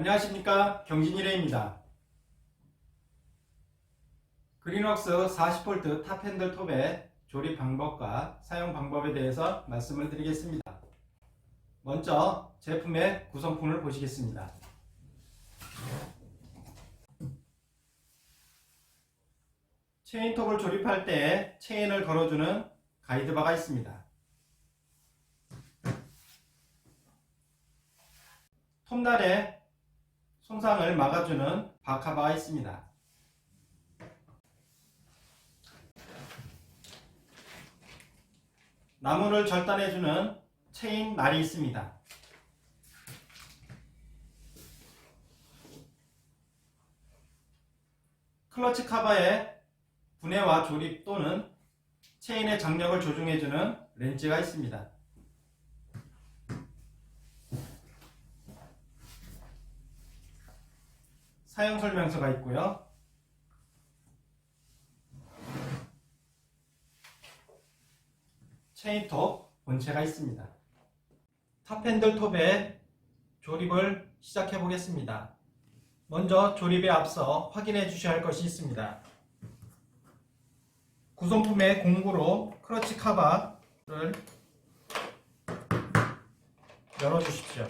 안녕하십니까 경진일레입니다. 그린웍스 40V 탑핸들 톱의 조립 방법과 사용 방법에 대해서 말씀을 드리겠습니다. 먼저 제품의 구성품을 보시겠습니다. 체인톱을 조립할 때 체인을 걸어주는 가이드바가 있습니다. 톱날에 손상을 막아주는 바카바가 있습니다. 나무를 절단해주는 체인 날이 있습니다. 클러치 카바에 분해와 조립 또는 체인의 장력을 조정해주는 렌즈가 있습니다. 사용 설명서가 있고요. 체인톱 본체가 있습니다. 탑핸들 톱의 조립을 시작해 보겠습니다. 먼저 조립에 앞서 확인해 주셔야 할 것이 있습니다. 구성품의 공구로 크러치 카바를 열어 주십시오.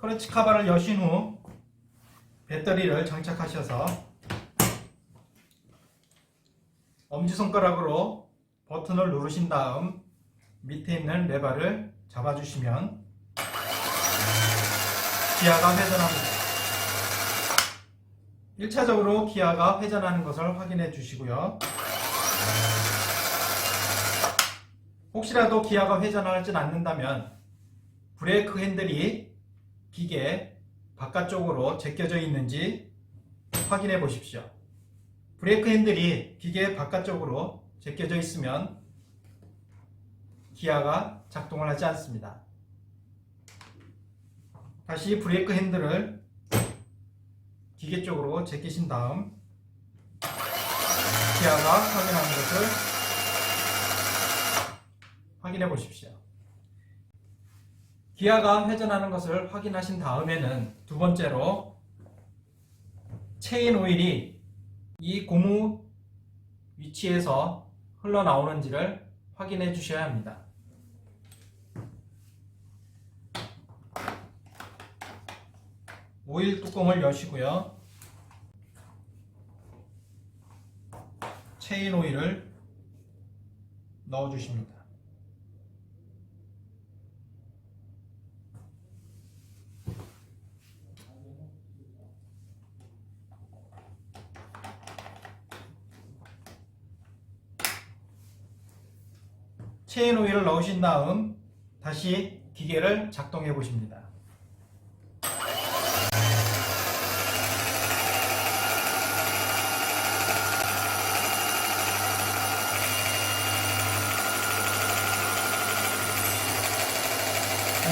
크러치 카바를 여신 후 배터리를 장착하셔서 엄지손가락으로 버튼을 누르신 다음 밑에 있는 레버를 잡아주시면 기아가 회전합니다. 1차적으로 기아가 회전하는 것을 확인해 주시고요. 혹시라도 기아가 회전하지 않는다면 브레이크 핸들이 기계 바깥쪽으로 제껴져 있는지 확인해 보십시오. 브레이크 핸들이 기계 바깥쪽으로 제껴져 있으면 기아가 작동을 하지 않습니다. 다시 브레이크 핸들을 기계 쪽으로 제끼신 다음 기아가 확인하는 것을 확인해 보십시오. 기아가 회전하는 것을 확인하신 다음에는 두 번째로 체인 오일이 이 고무 위치에서 흘러나오는지를 확인해 주셔야 합니다. 오일 뚜껑을 여시고요. 체인 오일을 넣어 주십니다. 체인 오일을 넣으신 다음 다시 기계를 작동해 보십니다.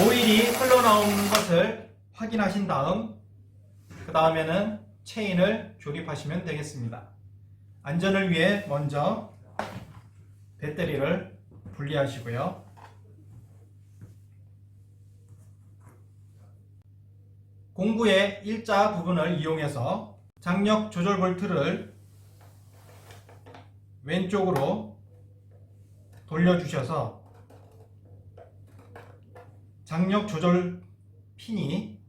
오일이 흘러나오는 것을 확인하신 다음 그 다음에는 체인을 조립하시면 되겠습니다. 안전을 위해 먼저 배터리를 분리하시고요. 공구의 일자 부분을 이용해서 장력 조절 볼트를 왼쪽으로 돌려주셔서 장력 조절 핀이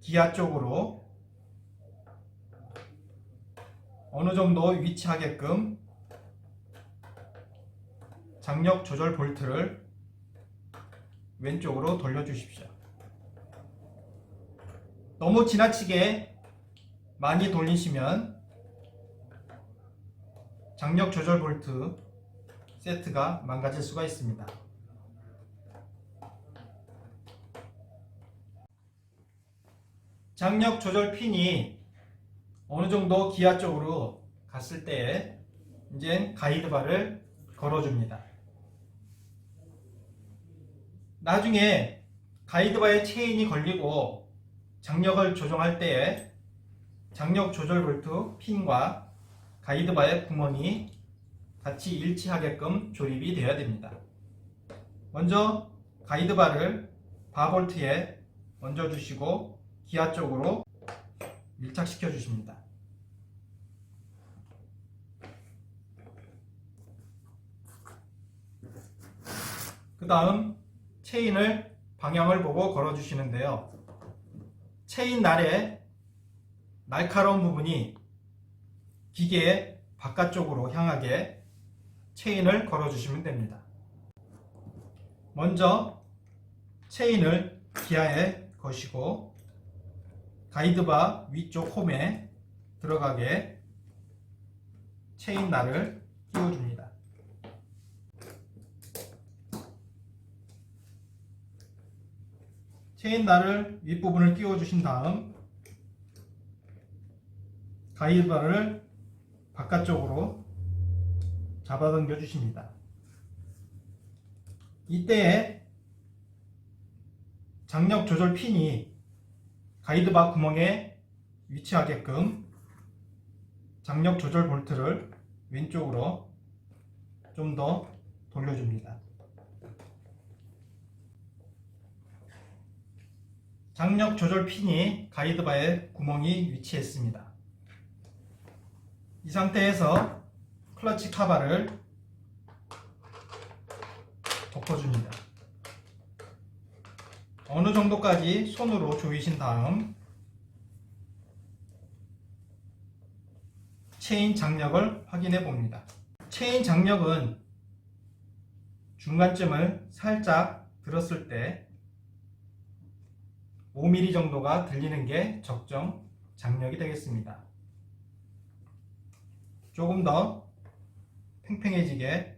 기아 쪽으로 어느 정도 위치하게끔 장력 조절 볼트를 왼쪽으로 돌려주십시오. 너무 지나치게 많이 돌리시면 장력 조절 볼트 세트가 망가질 수가 있습니다. 장력 조절 핀이 어느 정도 기아 쪽으로 갔을 때 이제 가이드바를 걸어줍니다. 나중에 가이드바에 체인이 걸리고 장력을 조정할 때에 장력 조절 볼트 핀과 가이드바의 구멍이 같이 일치하게끔 조립이 되어야 됩니다. 먼저 가이드바를 바볼트에 얹어 주시고 기아 쪽으로 밀착시켜 주십니다. 그 다음 체인을 방향을 보고 걸어 주시는데요. 체인 날의 날카로운 부분이 기계의 바깥쪽으로 향하게 체인을 걸어 주시면 됩니다. 먼저 체인을 기아에 거시고 가이드바 위쪽 홈에 들어가게 체인 날을 끼워줍니다. 체인 날을 윗부분을 끼워주신 다음 가이드바를 바깥쪽으로 잡아당겨 주십니다. 이때에 장력 조절 핀이 가이드바 구멍에 위치하게끔 장력 조절 볼트를 왼쪽으로 좀 더 돌려줍니다. 장력 조절 핀이 가이드바에 구멍이 위치했습니다. 이 상태에서 클러치 카바를 덮어줍니다. 어느 정도까지 손으로 조이신 다음 체인 장력을 확인해 봅니다. 체인 장력은 중간쯤을 살짝 들었을 때 5mm 정도가 들리는 게 적정 장력이 되겠습니다. 조금 더 팽팽해지게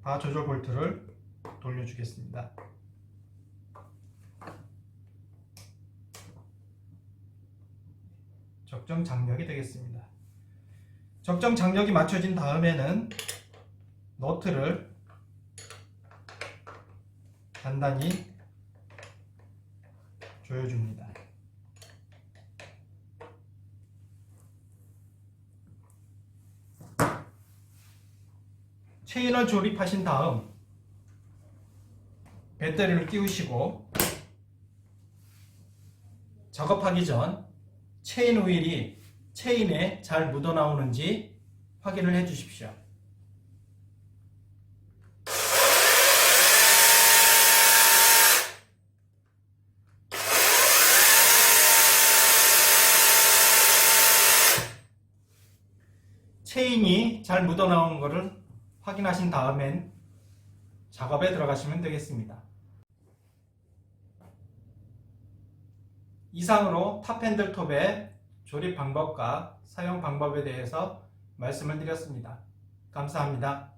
바 조절 볼트를 돌려주겠습니다. 적정 장력이 되겠습니다. 적정 장력이 맞춰진 다음에는 너트를 단단히 조여줍니다. 체인을 조립하신 다음 배터리를 끼우시고 작업하기 전 체인 오일이 체인에 잘 묻어 나오는지 확인을 해 주십시오. 체인이 잘 묻어 나오는 것을 확인하신 다음엔 작업에 들어가시면 되겠습니다. 이상으로 탑핸들 톱의 조립 방법과 사용 방법에 대해서 말씀을 드렸습니다. 감사합니다.